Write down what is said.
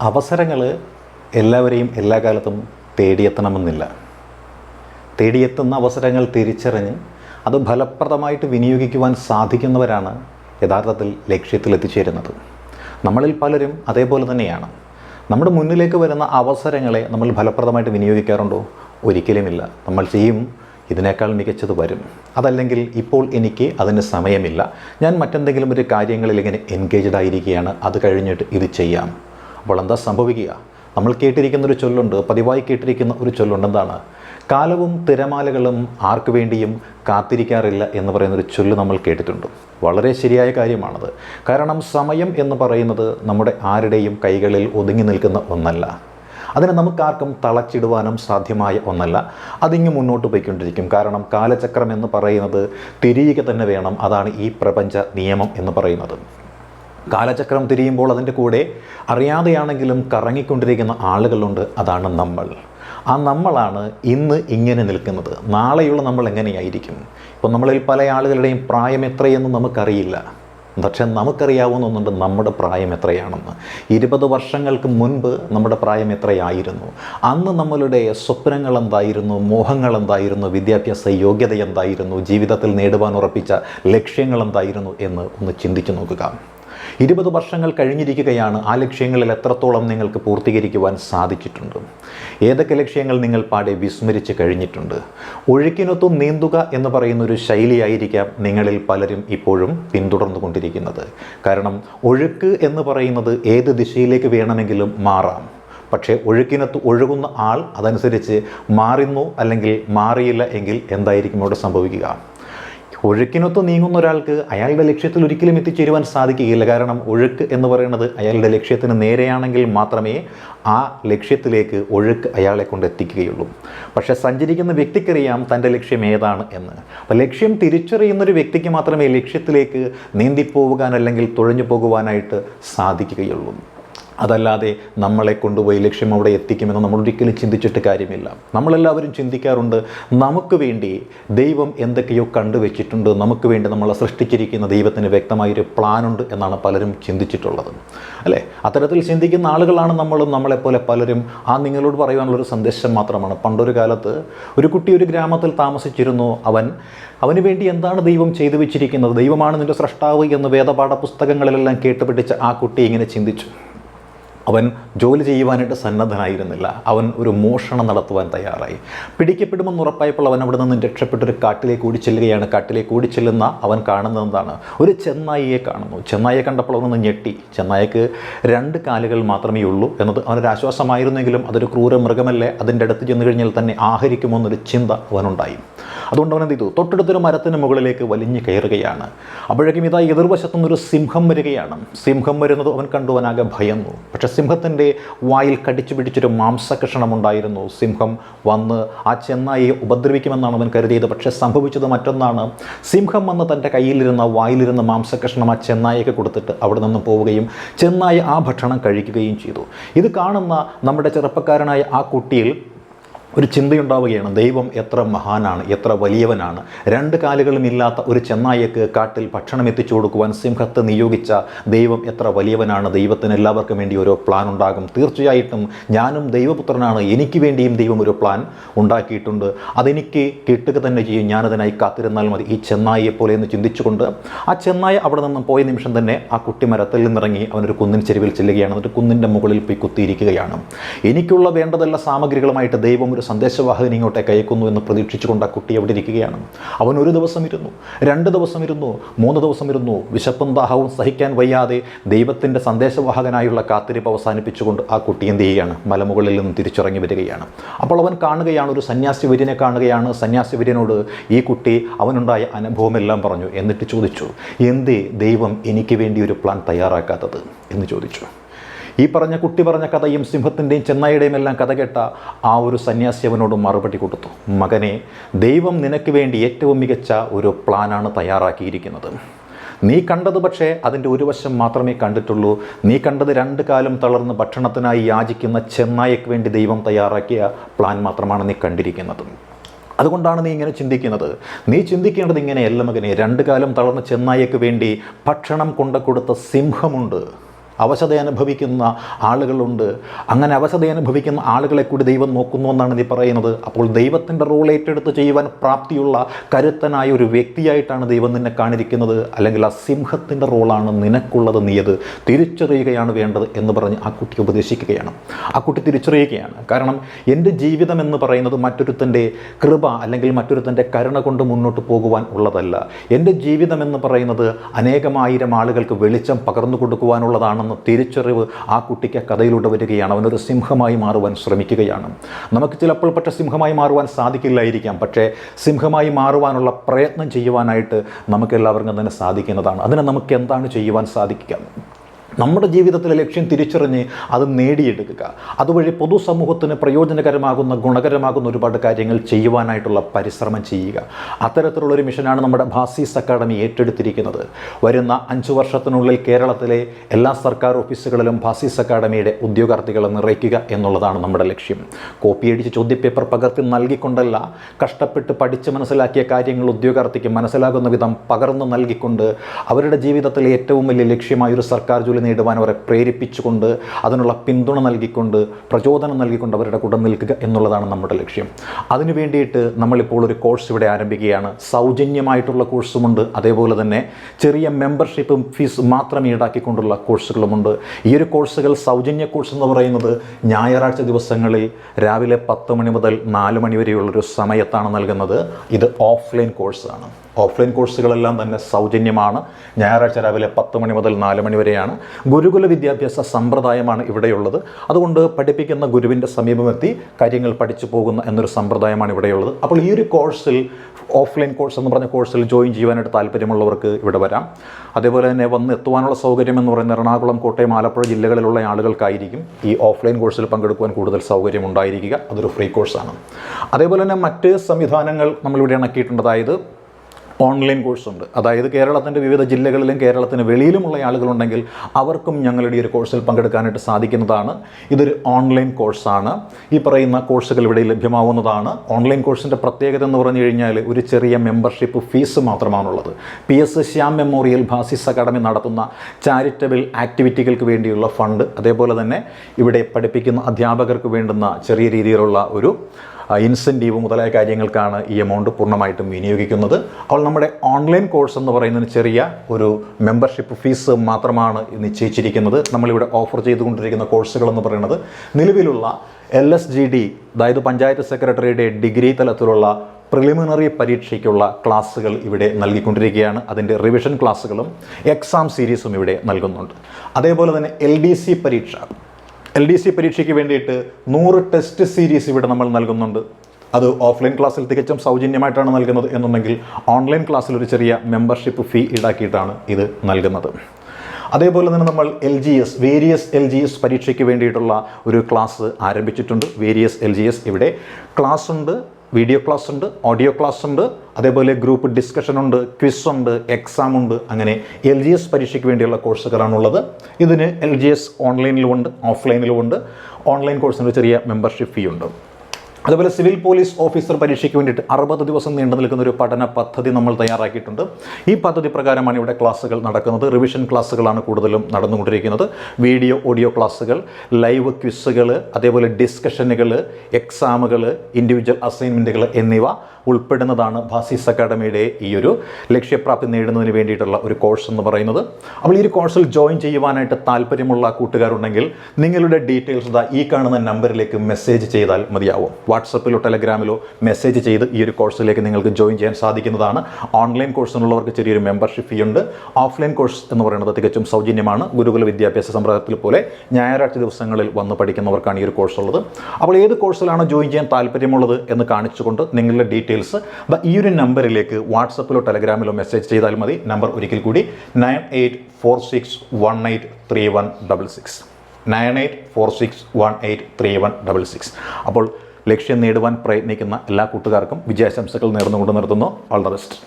അവസരങ്ങൾ എല്ലാവരെയും എല്ലാ കാലത്തും തേടിയെത്തണമെന്നില്ല. തേടിയെത്തുന്ന അവസരങ്ങൾ തിരിച്ചറിഞ്ഞ് അത് ഫലപ്രദമായിട്ട് വിനിയോഗിക്കുവാൻ സാധിക്കുന്നവരാണ് യഥാർത്ഥത്തിൽ ലക്ഷ്യത്തിലെത്തിച്ചേരുന്നത്. നമ്മളിൽ പലരും അതേപോലെ തന്നെയാണ്. നമ്മുടെ മുന്നിലേക്ക് വരുന്ന അവസരങ്ങളെ നമ്മൾ ഫലപ്രദമായിട്ട് വിനിയോഗിക്കാറുണ്ടോ? ഒരിക്കലുമില്ല. നമ്മൾ ചെയ്യും ഇതിനേക്കാൾ മികച്ചത് വരും. അതല്ലെങ്കിൽ ഇപ്പോൾ എനിക്ക് അതിന് സമയമില്ല. ഞാൻ മറ്റെന്തെങ്കിലും ഒരു കാര്യങ്ങളിൽ ഇങ്ങനെ എൻഗേജ്ഡ് ആയിരിക്കുകയാണ്. അത് കഴിഞ്ഞിട്ട് ഇത് ചെയ്യാം. അപ്പോൾ എന്താ സംഭവിക്കുക. നമ്മൾ കേട്ടിരിക്കുന്ന ഒരു ചൊല്ലുണ്ട് പതിവായി കേട്ടിരിക്കുന്ന ഒരു ചൊല്ലുണ്ട്. എന്താണ്? കാലവും തിരമാലകളും ആർക്കു വേണ്ടിയും കാത്തിരിക്കാറില്ല എന്ന് പറയുന്നൊരു ചൊല്ല് നമ്മൾ കേട്ടിട്ടുണ്ട്. വളരെ ശരിയായ കാര്യമാണത്. കാരണം സമയം എന്ന് പറയുന്നത് നമ്മുടെ ആരുടെയും കൈകളിൽ ഒതുങ്ങി നിൽക്കുന്ന ഒന്നല്ല. അതിനെ നമുക്കാർക്കും തളച്ചിടുവാനും സാധ്യമായ ഒന്നല്ല. അതിങ്ങ് മുന്നോട്ട് പോയിക്കൊണ്ടിരിക്കും. കാരണം കാലചക്രം എന്ന് പറയുന്നത് തിരിയുക തന്നെ വേണം. അതാണ് ഈ പ്രപഞ്ച നിയമം എന്ന് പറയുന്നത്. കാലചക്രം തിരിയുമ്പോൾ അതിന്റെ കൂടെ അറിയാതെയാണെങ്കിലും കറങ്ങിക്കൊണ്ടിരിക്കുന്ന ആളുകളുണ്ട്. അതാണ് നമ്മൾ. ആ നമ്മളാണ് ഇന്ന് ഇങ്ങനെ നിൽക്കുന്നത്. നാളെയുള്ള നമ്മൾ എങ്ങനെയായിരിക്കും? ഇപ്പോൾ നമ്മളിൽ പല ആളുകളുടെയും പ്രായം എത്രയെന്ന് നമുക്കറിയില്ല. പക്ഷേ നമുക്കറിയാവുന്ന ഒന്നുണ്ട് നമ്മുടെ പ്രായം എത്രയാണെന്ന്. ഇരുപത് വർഷങ്ങൾക്ക് മുൻപ് നമ്മുടെ പ്രായം എത്രയായിരുന്നു? അന്ന് നമ്മളുടെ സ്വപ്നങ്ങൾ എന്തായിരുന്നു? മോഹങ്ങൾ എന്തായിരുന്നു? വിദ്യാഭ്യാസ യോഗ്യത എന്തായിരുന്നു? ജീവിതത്തിൽ നേടുവാൻ ഉറപ്പിച്ച ലക്ഷ്യങ്ങൾ എന്തായിരുന്നു എന്ന് ഒന്ന് ചിന്തിച്ചു നോക്കുക. ഇരുപത് വർഷങ്ങൾ കഴിഞ്ഞിരിക്കുകയാണ്. ആ ലക്ഷ്യങ്ങളിൽ എത്രത്തോളം നിങ്ങൾക്ക് പൂർത്തീകരിക്കുവാൻ സാധിച്ചിട്ടുണ്ട്? ഏതൊക്കെ ലക്ഷ്യങ്ങൾ നിങ്ങൾ പാടെ വിസ്മരിച്ച് കഴിഞ്ഞിട്ടുണ്ട്? ഒഴുക്കിനൊത്തു നീന്തുക എന്ന് പറയുന്ന ഒരു ശൈലിയായിരിക്കാം നിങ്ങളിൽ പലരും ഇപ്പോഴും പിന്തുടർന്നു കൊണ്ടിരിക്കുന്നത് കാരണം ഒഴുക്ക് എന്ന് പറയുന്നത് ഏത് ദിശയിലേക്ക് വേണമെങ്കിലും മാറാം. പക്ഷേ ഒഴുക്കിനത്ത് ഒഴുകുന്ന ആൾ അതനുസരിച്ച് മാറുന്നു അല്ലെങ്കിൽ മാറിയില്ല എങ്കിൽ എന്തായിരിക്കും അവിടെ സംഭവിക്കുക? ഒഴുക്കിനൊത്ത് നീങ്ങുന്ന ഒരാൾക്ക് അയാളുടെ ലക്ഷ്യത്തിൽ ഒരിക്കലും എത്തിച്ചേരുവാൻ സാധിക്കുകയില്ല. കാരണം ഒഴുക്ക് എന്ന് പറയുന്നത് അയാളുടെ ലക്ഷ്യത്തിന് നേരെയാണെങ്കിൽ മാത്രമേ ആ ലക്ഷ്യത്തിലേക്ക് ഒഴുക്ക് അയാളെ കൊണ്ട് എത്തിക്കുകയുള്ളൂ. പക്ഷേ സഞ്ചരിക്കുന്ന വ്യക്തിക്കറിയാം തന്റെ ലക്ഷ്യം ഏതാണ് എന്ന്. അപ്പോൾ ലക്ഷ്യം തിരിച്ചറിയുന്ന ഒരു വ്യക്തിക്ക് മാത്രമേ ലക്ഷ്യത്തിലേക്ക് നീന്തിപ്പോകാൻ അല്ലെങ്കിൽ തുഴഞ്ഞു പോകുവാനായിട്ട് സാധിക്കുകയുള്ളൂ. അതല്ലാതെ നമ്മളെ കൊണ്ടുപോയി ലക്ഷ്യം അവിടെ എത്തിക്കുമെന്ന് നമ്മൾ ഒരിക്കലും ചിന്തിച്ചിട്ട് കാര്യമില്ല. നമ്മളെല്ലാവരും ചിന്തിക്കാറുണ്ട് നമുക്ക് വേണ്ടി ദൈവം എന്തൊക്കെയോ കണ്ടുവച്ചിട്ടുണ്ട്. നമുക്ക് വേണ്ടി നമ്മളെ സൃഷ്ടിച്ചിരിക്കുന്ന ദൈവത്തിന് വ്യക്തമായൊരു പ്ലാനുണ്ട് എന്നാണ് പലരും ചിന്തിച്ചിട്ടുള്ളത്. അല്ലേ? അത്തരത്തിൽ ചിന്തിക്കുന്ന ആളുകളാണ് നമ്മളും നമ്മളെപ്പോലെ പലരും ആ നിങ്ങളോട് പറയുവാനുള്ളൊരു സന്ദേശം മാത്രമാണ്. പണ്ടൊരു കാലത്ത് ഒരു കുട്ടി ഒരു ഗ്രാമത്തിൽ താമസിച്ചിരുന്നു. അവൻ അവന് വേണ്ടി എന്താണ് ദൈവം ചെയ്തു വെച്ചിരിക്കുന്നത് ദൈവമാണ് നിന്റെ സൃഷ്ടാവ് എന്ന് വേദപാഠ പുസ്തകങ്ങളിലെല്ലാം കേട്ടുപിടിച്ച ആ കുട്ടി ഇങ്ങനെ ചിന്തിച്ചു. അവൻ ജോലി ചെയ്യുവാനായിട്ട് സന്നദ്ധനായിരുന്നില്ല. അവൻ ഒരു മോഷണം നടത്തുവാൻ തയ്യാറായി. പിടിക്കപ്പെടുമെന്ന് ഉറപ്പായപ്പോൾ അവൻ അവിടെ നിന്ന് രക്ഷപ്പെട്ടൊരു കാട്ടിലേക്ക് ഓടിച്ചെല്ലുകയാണ്. കാട്ടിലേക്ക് ഓടിച്ചെല്ലുന്ന അവൻ കാണുന്നത് എന്താണ്? ഒരു ചെന്നായിയെ കാണുന്നു. ചെന്നായിയെ കണ്ടപ്പോൾ അവനൊന്ന് ഞെട്ടി. ചെന്നായിക്ക് രണ്ട് കാലുകൾ മാത്രമേ ഉള്ളൂ എന്നത് അവനൊരു ആശ്വാസമായിരുന്നെങ്കിലും അതൊരു ക്രൂര മൃഗമല്ലേ അതിന്റെ അടുത്ത് ചെന്ന് കഴിഞ്ഞാൽ തന്നെ ആഹരിക്കുമോ എന്നൊരു ചിന്ത അവനുണ്ടായി. അതുകൊണ്ട് അവൻ എന്ത് ചെയ്തു? തൊട്ടടുത്തൊരു മരത്തിന് മുകളിലേക്ക് വലിഞ്ഞു കയറുകയാണ്. അപ്പോഴേക്കും ഇതാ എതിർവശത്തുനിന്നൊരു സിംഹം വരികയാണ്. സിംഹം വരുന്നത് അവൻ കണ്ടു. അവനാകെ ഭയന്നു. പക്ഷെ സിംഹത്തിന്റെ വായിൽ കടിച്ചു പിടിച്ചൊരു മാംസകഷണം ഉണ്ടായിരുന്നു. സിംഹം വന്ന് ആ ചെന്നായിയെ ഉപദ്രവിക്കുമെന്നാണ് അവൻ കരുതിയത്. പക്ഷേ സംഭവിച്ചത് മറ്റൊന്നാണ്. സിംഹം വന്ന് തന്റെ കയ്യിലിരുന്ന വായിലിരുന്ന മാംസകഷണം ആ ചെന്നായിക്ക് കൊടുത്തിട്ട് അവിടെ നിന്ന് പോവുകയും ചെന്നായി ആ ഭക്ഷണം കഴിക്കുകയും ചെയ്തു. ഇത് കാണുന്ന നമ്മുടെ ചെറുപ്പക്കാരനായ ആ കുട്ടിയിൽ ഒരു ചിന്തയുണ്ടാവുകയാണ് ദൈവം എത്ര മഹാനാണ് എത്ര വലിയവനാണ്. രണ്ട് കാലുകളും ഇല്ലാത്ത ഒരു ചെന്നായക്ക് കാട്ടിൽ ഭക്ഷണം എത്തിച്ചു കൊടുക്കുവാൻ സിംഹത്തെ നിയോഗിച്ച ദൈവം എത്ര വലിയവനാണ് ദൈവത്തിന് എല്ലാവർക്കും വേണ്ടി ഓരോ പ്ലാൻ ഉണ്ടാകും. തീർച്ചയായിട്ടും ഞാനും ദൈവപുത്രനാണ് എനിക്ക് വേണ്ടിയും ദൈവം ഒരു പ്ലാൻ ഉണ്ടാക്കിയിട്ടുണ്ട്. അതെനിക്ക് കിട്ടുക തന്നെ ചെയ്യും ഞാനതിനായി കാത്തിരുന്നാൽ മതി. ഈ ചെന്നായിയെ പോലെ എന്ന് ചിന്തിച്ചുകൊണ്ട് ആ ചെന്നായ അവിടെ നിന്നും പോയ നിമിഷം തന്നെ ആ കുട്ടി മരത്തിൽ നിന്നിറങ്ങി അവനൊരു കുന്നിൻ ചെരുവിൽ ചെല്ലുകയാണ്. എന്നിട്ട് കുന്നിന്റെ മുകളിൽ പോയി കുത്തിയിരിക്കുകയാണ്. എനിക്കുള്ള വേണ്ടതെല്ലാം സാമഗ്രികളുമായിട്ട് ദൈവം ഒരു സന്ദേശവാഹകൻ ഇങ്ങോട്ടേക്ക് അയക്കുന്നു എന്ന് പ്രതീക്ഷിച്ചുകൊണ്ട് ആ കുട്ടി അവിടെ ഇരിക്കുകയാണ്. അവൻ ഒരു ദിവസം ഇരുന്നു രണ്ട് ദിവസം ഇരുന്നു മൂന്ന് ദിവസം ഇരുന്നു. വിശപ്പും ദാഹവും സഹിക്കാൻ വയ്യാതെ ദൈവത്തിന്റെ സന്ദേശവാഹകനായുള്ള കാത്തിരിപ്പ് അവസാനിപ്പിച്ചുകൊണ്ട് ആ കുട്ടി എന്ത് ചെയ്യുകയാണ്? മലമുകളിൽ നിന്ന് തിരിച്ചിറങ്ങി വരികയാണ്. അപ്പോൾ അവൻ കാണുകയാണ് ഒരു സന്യാസി വര്യനെ കാണുകയാണ്. സന്യാസി വര്യനോട് ഈ കുട്ടി അവനുണ്ടായ അനുഭവമെല്ലാം പറഞ്ഞു. എന്നിട്ട് ചോദിച്ചു എന്തേ ദൈവം എനിക്ക് വേണ്ടി ഒരു പ്ലാൻ തയ്യാറാക്കാത്തത്? എന്ന് ചോദിച്ചു. ഈ പറഞ്ഞ കുട്ടി പറഞ്ഞ കഥയും സിംഹത്തിന്റെയും ചെന്നായിയുടെയും എല്ലാം കഥ കേട്ട ആ ഒരു സന്യാസി അവനോട് മറുപടി കൊടുത്തു. മകനെ ദൈവം നിനക്ക് വേണ്ടി ഏറ്റവും മികച്ച ഒരു പ്ലാനാണ് തയ്യാറാക്കിയിരിക്കുന്നത്. നീ കണ്ടത് പക്ഷേ അതിന്റെ ഒരു വശം മാത്രമേ കണ്ടിട്ടുള്ളൂ. നീ കണ്ടത് രണ്ട് കാലം തളർന്ന് ഭക്ഷണത്തിനായി യാചിക്കുന്ന ചെന്നായക്ക് വേണ്ടി ദൈവം തയ്യാറാക്കിയ പ്ലാൻ മാത്രമാണ് നീ കണ്ടിരിക്കുന്നത്. അതുകൊണ്ടാണ് നീ ഇങ്ങനെ ചിന്തിക്കുന്നത്. നീ ചിന്തിക്കേണ്ടത് ഇങ്ങനെയല്ല മകനെ. രണ്ട് കാലം തളർന്ന ചെന്നായക്ക് വേണ്ടി ഭക്ഷണം കൊണ്ട കൊടുത്ത സിംഹമുണ്ട്. അവശത അനുഭവിക്കുന്ന ആളുകളുണ്ട്. അങ്ങനെ അവശത അനുഭവിക്കുന്ന ആളുകളെ കൂടി ദൈവം നോക്കുന്നു എന്നാണ് നീ പറയുന്നത്. അപ്പോൾ ദൈവത്തിന്റെ റോൾ ഏറ്റെടുത്ത് ചെയ്യുവാൻ പ്രാപ്തിയുള്ള കരുത്തനായ ഒരു വ്യക്തിയായിട്ടാണ് ദൈവം നിന്നെ കാണിരിക്കുന്നത്. അല്ലെങ്കിൽ ആ സിംഹത്തിന്റെ റോളാണ് നിനക്കുള്ളത് നീയത് തിരിച്ചറിയുകയാണ് വേണ്ടത് എന്ന് പറഞ്ഞ് ആ കുട്ടി ഉപദേശിക്കുകയാണ്. ആ കുട്ടി തിരിച്ചറിയുകയാണ്. കാരണം എന്റെ ജീവിതം എന്ന് പറയുന്നത് മറ്റൊരുത്തന്റെ കൃപ അല്ലെങ്കിൽ മറ്റൊരുത്തന്റെ കരുണ കൊണ്ട് മുന്നോട്ട് പോകുവാൻ ഉള്ളതല്ല. എന്റെ ജീവിതം എന്ന് പറയുന്നത് അനേകമായിരം ആളുകൾക്ക് വെളിച്ചം പകർന്നു കൊടുക്കുവാനുള്ളതാണെന്ന് തിരിച്ചറിവ് ആ കുട്ടിക്ക് കഥയിലൂടെ വരികയാണ്. അവനൊരു സിംഹമായി മാറുവാൻ ശ്രമിക്കുകയാണ്. നമുക്ക് ചിലപ്പോൾ പക്ഷേ സിംഹമായി മാറുവാൻ സാധിക്കില്ലായിരിക്കാം. പക്ഷേ സിംഹമായി മാറുവാനുള്ള പ്രയത്നം ചെയ്യുവാനായിട്ട് നമുക്കെല്ലാവർക്കും തന്നെ സാധിക്കുന്നതാണ്. അതിന് നമുക്ക് എന്താണ് ചെയ്യുവാൻ സാധിക്കുക? നമ്മുടെ ജീവിതത്തിലെ ലക്ഷ്യം തിരിച്ചറിഞ്ഞ് അത് നേടിയെടുക്കുക. അതുവഴി പൊതുസമൂഹത്തിന് പ്രയോജനകരമാകുന്ന ഗുണകരമാകുന്ന ഒരുപാട് കാര്യങ്ങൾ ചെയ്യുവാനായിട്ടുള്ള പരിശ്രമം ചെയ്യുക. അത്തരത്തിലുള്ളൊരു മിഷനാണ് നമ്മുടെ ഭാസീസ് അക്കാഡമി ഏറ്റെടുത്തിരിക്കുന്നത്. വരുന്ന അഞ്ച് വർഷത്തിനുള്ളിൽ കേരളത്തിലെ എല്ലാ സർക്കാർ ഓഫീസുകളിലും ഭാസീസ് അക്കാഡമിയുടെ ഉദ്യോഗാർത്ഥികളെ നിറയ്ക്കുക എന്നുള്ളതാണ് നമ്മുടെ ലക്ഷ്യം. കോപ്പിയടിച്ച് ചോദ്യപേപ്പർ പകർത്തി നൽകിക്കൊണ്ടല്ല കഷ്ടപ്പെട്ട് പഠിച്ച് മനസ്സിലാക്കിയ കാര്യങ്ങൾ ഉദ്യോഗാർത്ഥിക്ക് മനസ്സിലാകുന്ന വിധം പകർന്നു നൽകിക്കൊണ്ട് അവരുടെ ജീവിതത്തിലെ ഏറ്റവും വലിയ ലക്ഷ്യമായ ഒരു സർക്കാർ ജോലി നേടുവാൻ അവരെ പ്രേരിപ്പിച്ചുകൊണ്ട് അതിനുള്ള പിന്തുണ നൽകിക്കൊണ്ട് പ്രചോദനം നൽകിക്കൊണ്ട് അവരുടെ കൂടെ നിൽക്കുക എന്നുള്ളതാണ് നമ്മുടെ ലക്ഷ്യം. അതിനു വേണ്ടിയിട്ട് നമ്മളിപ്പോൾ ഒരു കോഴ്സ് ഇവിടെ ആരംഭിക്കുകയാണ്. സൗജന്യമായിട്ടുള്ള കോഴ്സുമുണ്ട്. അതേപോലെ തന്നെ ചെറിയ മെമ്പർഷിപ്പും ഫീസ് മാത്രം ഈടാക്കിക്കൊണ്ടുള്ള കോഴ്സുകളുമുണ്ട്. ഈ ഒരു കോഴ്സുകൾ സൗജന്യ കോഴ്സ് എന്ന് പറയുന്നത് ഞായറാഴ്ച ദിവസങ്ങളിൽ രാവിലെ പത്ത് മണി മുതൽ നാല് മണി വരെയുള്ളൊരു സമയത്താണ് നൽകുന്നത്. ഇത് ഓഫ്ലൈൻ കോഴ്സാണ്. ഓഫ്ലൈൻ കോഴ്സുകളെല്ലാം തന്നെ സൗജന്യമാണ്. ഞായറാഴ്ച രാവിലെ പത്ത് മണി മുതൽ നാല് മണി വരെയാണ്. ഗുരുകുല വിദ്യാഭ്യാസ സമ്പ്രദായമാണ് ഇവിടെയുള്ളത്. അതുകൊണ്ട് പഠിപ്പിക്കുന്ന ഗുരുവിന്റെ സമീപമെത്തി കാര്യങ്ങൾ പഠിച്ചു പോകുന്ന എന്നൊരു സമ്പ്രദായമാണ് ഇവിടെയുള്ളത്. അപ്പോൾ ഈ ഒരു കോഴ്സിൽ ഓഫ്ലൈൻ കോഴ്സ് എന്ന് പറഞ്ഞ കോഴ്സിൽ ജോയിൻ ചെയ്യുവാനായിട്ട് താല്പര്യമുള്ളവർക്ക് ഇവിടെ വരാം. അതേപോലെ തന്നെ വന്ന് എത്തുവാനുള്ള സൗകര്യം എന്ന് പറയുന്നത് എറണാകുളം കോട്ടയം ആലപ്പുഴ ജില്ലകളിലുള്ള ആളുകൾക്കായിരിക്കും ഈ ഓഫ്ലൈൻ കോഴ്സിൽ പങ്കെടുക്കുവാൻ കൂടുതൽ സൗകര്യം ഉണ്ടായിരിക്കുക അതൊരു ഫ്രീ കോഴ്സാണ്. അതേപോലെ തന്നെ മറ്റ് സംവിധാനങ്ങൾ നമ്മളിവിടെ ഇണക്കിയിട്ടുണ്ട്. അതായത് ഓൺലൈൻ കോഴ്സുണ്ട്. അതായത് കേരളത്തിന്റെ വിവിധ ജില്ലകളിലും കേരളത്തിന് വെളിയിലുമുള്ള ആളുകളുണ്ടെങ്കിൽ അവർക്കും ഞങ്ങളുടെ ഈ ഒരു കോഴ്സിൽ പങ്കെടുക്കാനായിട്ട് സാധിക്കുന്നതാണ്. ഇതൊരു ഓൺലൈൻ കോഴ്സാണ്. ഈ പറയുന്ന കോഴ്സുകൾ ഇവിടെ ലഭ്യമാവുന്നതാണ്. ഓൺലൈൻ കോഴ്സിന്റെ പ്രത്യേകത എന്ന് പറഞ്ഞു കഴിഞ്ഞാൽ ഒരു ചെറിയ മെമ്പർഷിപ്പ് ഫീസ് മാത്രമാണുള്ളത്. പി എസ് ശ്യാം മെമ്മോറിയൽ ഭാസിസ് അക്കാഡമി നടത്തുന്ന ചാരിറ്റബിൾ ആക്ടിവിറ്റികൾക്ക് വേണ്ടിയുള്ള ഫണ്ട് അതേപോലെ തന്നെ ഇവിടെ പഠിപ്പിക്കുന്ന അധ്യാപകർക്ക് വേണ്ടുന്ന ചെറിയ രീതിയിലുള്ള ഒരു ഇൻസെന്റീവ് മുതലായ കാര്യങ്ങൾക്കാണ് ഈ എമൗണ്ട് പൂർണമായിട്ടും വിനിയോഗിക്കുന്നത്. അപ്പോൾ നമ്മുടെ ഓൺലൈൻ കോഴ്സ് എന്ന് പറയുന്നതിന് ചെറിയ ഒരു മെമ്പർഷിപ്പ് ഫീസ് മാത്രമാണ് നിശ്ചയിച്ചിരിക്കുന്നത്. നമ്മളിവിടെ ഓഫർ ചെയ്തുകൊണ്ടിരിക്കുന്ന കോഴ്സുകൾ എന്ന് പറയുന്നത് നിലവിലുള്ള എൽ എസ് ജി ഡി അതായത് പഞ്ചായത്ത് സെക്രട്ടറിയുടെ ഡിഗ്രി തലത്തിലുള്ള പ്രിലിമിനറി പരീക്ഷയ്ക്കുള്ള ക്ലാസ്സുകൾ ഇവിടെ നൽകിക്കൊണ്ടിരിക്കുകയാണ്. അതിന്റെ റിവിഷൻ ക്ലാസ്സുകളും എക്സാം സീരീസും ഇവിടെ നൽകുന്നുണ്ട്. അതേപോലെ തന്നെ എൽ ഡി സി പരീക്ഷ. എൽ ഡി സി പരീക്ഷയ്ക്ക് വേണ്ടിയിട്ട് നൂറ് ടെസ്റ്റ് സീരീസ് ഇവിടെ നമ്മൾ നൽകുന്നുണ്ട്. അത് ഓഫ്ലൈൻ ക്ലാസ്സിൽ തികച്ചും സൗജന്യമായിട്ടാണ് നൽകുന്നത് എന്നുണ്ടെങ്കിൽ ഓൺലൈൻ ക്ലാസ്സിൽ ഒരു ചെറിയ മെമ്പർഷിപ്പ് ഫീ ഈടാക്കിയിട്ടാണ് ഇത് നൽകുന്നത്. അതേപോലെ തന്നെ നമ്മൾ L G S various L G S പരീക്ഷയ്ക്ക് വേണ്ടിയിട്ടുള്ള ഒരു ക്ലാസ് ആരംഭിച്ചിട്ടുണ്ട്. വേരിയസ് എൽ ജി എസ് ഇവിടെ ക്ലാസ് ഉണ്ട് വീഡിയോ ക്ലാസ് ഉണ്ട് ഓഡിയോ ക്ലാസ് ഉണ്ട് അതേപോലെ ഗ്രൂപ്പ് ഡിസ്കഷൻ ഉണ്ട് ക്വിസ് ഉണ്ട് എക്സാം ഉണ്ട് അങ്ങനെ എൽ ജി എസ് പരീക്ഷയ്ക്ക് വേണ്ടിയുള്ള കോഴ്സുകളാണുള്ളത് ഇതിന് എൽ ജി എസ് ഓൺലൈനിലുമുണ്ട് ഓഫ്ലൈനിലുമുണ്ട് ഓൺലൈൻ കോഴ്സിന് ചെറിയ മെമ്പർഷിപ്പ് ഫീ ഉണ്ട്. അതുപോലെ സിവിൽ പോലീസ് ഓഫീസർ പരീക്ഷയ്ക്ക് വേണ്ടിയിട്ട് അറുപത് ദിവസം നീണ്ടു നിൽക്കുന്ന ഒരു പഠന പദ്ധതി നമ്മൾ തയ്യാറാക്കിയിട്ടുണ്ട്. ഈ പദ്ധതി പ്രകാരമാണ് ഇവിടെ ക്ലാസ്സുകൾ നടക്കുന്നത്. റിവിഷൻ ക്ലാസ്സുകളാണ് കൂടുതലും നടന്നുകൊണ്ടിരിക്കുന്നത്. വീഡിയോ ഓഡിയോ ക്ലാസ്സുകൾ ലൈവ് ക്വിസുകൾ അതേപോലെ ഡിസ്കഷനുകൾ എക്സാമുകൾ ഇൻഡിവിജ്വൽ അസൈൻമെന്റുകൾ എന്നിവ ഉൾപ്പെടുന്നതാണ് ഭാസീസ് അക്കാഡമിയുടെ ഈ ഒരു ലക്ഷ്യപ്രാപ്തി നേടുന്നതിന് വേണ്ടിയിട്ടുള്ള ഒരു കോഴ്സ് എന്ന് പറയുന്നത്. അപ്പോൾ ഈ ഒരു കോഴ്സിൽ ജോയിൻ ചെയ്യുവാനായിട്ട് താല്പര്യമുള്ള കൂട്ടുകാരുണ്ടെങ്കിൽ നിങ്ങളുടെ ഡീറ്റെയിൽസ് ഈ കാണുന്ന നമ്പറിലേക്ക് മെസ്സേജ് ചെയ്താൽ മതിയാവും. വാട്സപ്പിലോ ടെലഗ്രാമിലോ മെസ്സേജ് ചെയ്ത് ഈ ഒരു കോഴ്സിലേക്ക് നിങ്ങൾക്ക് ജോയിൻ ചെയ്യാൻ സാധിക്കുന്നതാണ്. ഓൺലൈൻ കോഴ്സിനുള്ളവർക്ക് ചെറിയൊരു മെമ്പർഷിപ്പ് ഫീ ഉണ്ട്. ഓഫ്ലൈൻ കോഴ്സ് എന്ന് പറയുന്നത് തികച്ചും സൗജന്യമാണ്. ഗുരുകുല വിദ്യാഭ്യാസ സമ്പ്രദായത്തിൽ പോലെ ഞായറാഴ്ച ദിവസങ്ങളിൽ വന്ന് പഠിക്കുന്നവർക്കാണ് ഈ ഒരു കോഴ്സ് ഉള്ളത് അപ്പോൾ ഏത് കോഴ്സിലാണ് ജോയിൻ ചെയ്യാൻ താല്പര്യമുള്ളത് എന്ന് കാണിച്ചുകൊണ്ട് നിങ്ങളുടെ ഡീറ്റെയിൽസ് ഈ ഒരു നമ്പറിലേക്ക് വാട്സപ്പിലോ ടെലഗ്രാമിലോ മെസ്സേജ് ചെയ്താൽ മതി. നമ്പർ ഒരിക്കൽ കൂടി nine eight four six one eight three one double six. Nine eight four six one eight three one double six. അപ്പോൾ ലക്ഷ്യം നേടുവാൻ പ്രയത്നിക്കുന്ന എല്ലാ കൂട്ടുകാർക്കും വിജയാശംസകൾ നേർന്നുകൊണ്ട് നിർത്തുന്നു. All the best